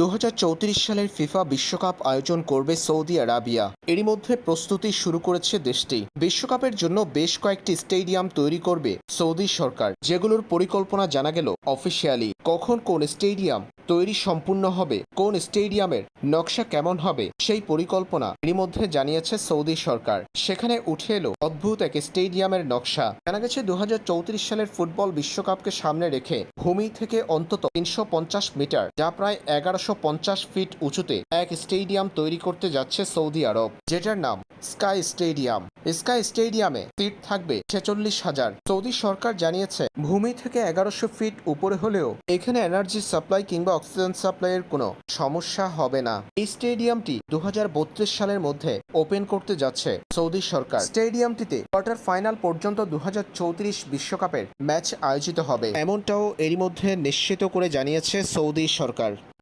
দু হাজার চৌত্রিশ সালের ফিফা বিশ্বকাপ আয়োজন করবে সৌদি আরাবিয়া। এরই মধ্যে প্রস্তুতি শুরু করেছে দেশটি। বিশ্বকাপের জন্য বেশ কয়েকটি স্টেডিয়াম তৈরি করবে সৌদি সরকার, যেগুলোর পরিকল্পনা জানা গেল অফিসিয়ালি। কখন কোন স্টেডিয়াম তৈরি সম্পূর্ণ হবে। কোন স্টেডিয়ামের নকশা কেমন হবে সেই পরিকল্পনা এরই মধ্যে জানিয়েছে সৌদি সরকার। সেখানে উঠে এলো অদ্ভুত এক স্টেডিয়ামের নকশা। জানা গেছে দু হাজার চৌত্রিশ সালের ফুটবল বিশ্বকাপকে সামনে রেখে ভূমি থেকে অন্তত তিনশো পঞ্চাশ মিটার, যা প্রায় এগারোশো ফিট উঁচুতে এক স্টেডিয়াম তৈরি করতে যাচ্ছে সৌদি আরব, যেটার নাম স্কাই স্টেডিয়াম। স্কাই স্টেডিয়ামে সিট থাকবে ছেচল্লিশ হাজার। সৌদি সরকার জানিয়েছে, ভূমি থেকে এগারোশো ফিট উপরে হলেও এখানে এনার্জি সাপ্লাই কিংবা অক্সিজেন সাপ্লাইয়ের কোনো সমস্যা হবে না। এই স্টেডিয়ামটি দু হাজার বত্রিশ সালের মধ্যে ওপেন করতে যাচ্ছে সৌদি সরকার। স্টেডিয়ামটিতে কোয়ার্টার ফাইনাল পর্যন্ত দু বিশ্বকাপের ম্যাচ আয়োজিত হবে। এমনটাও এরই মধ্যে নিশ্চিত করে জানিয়েছে সৌদি সরকার।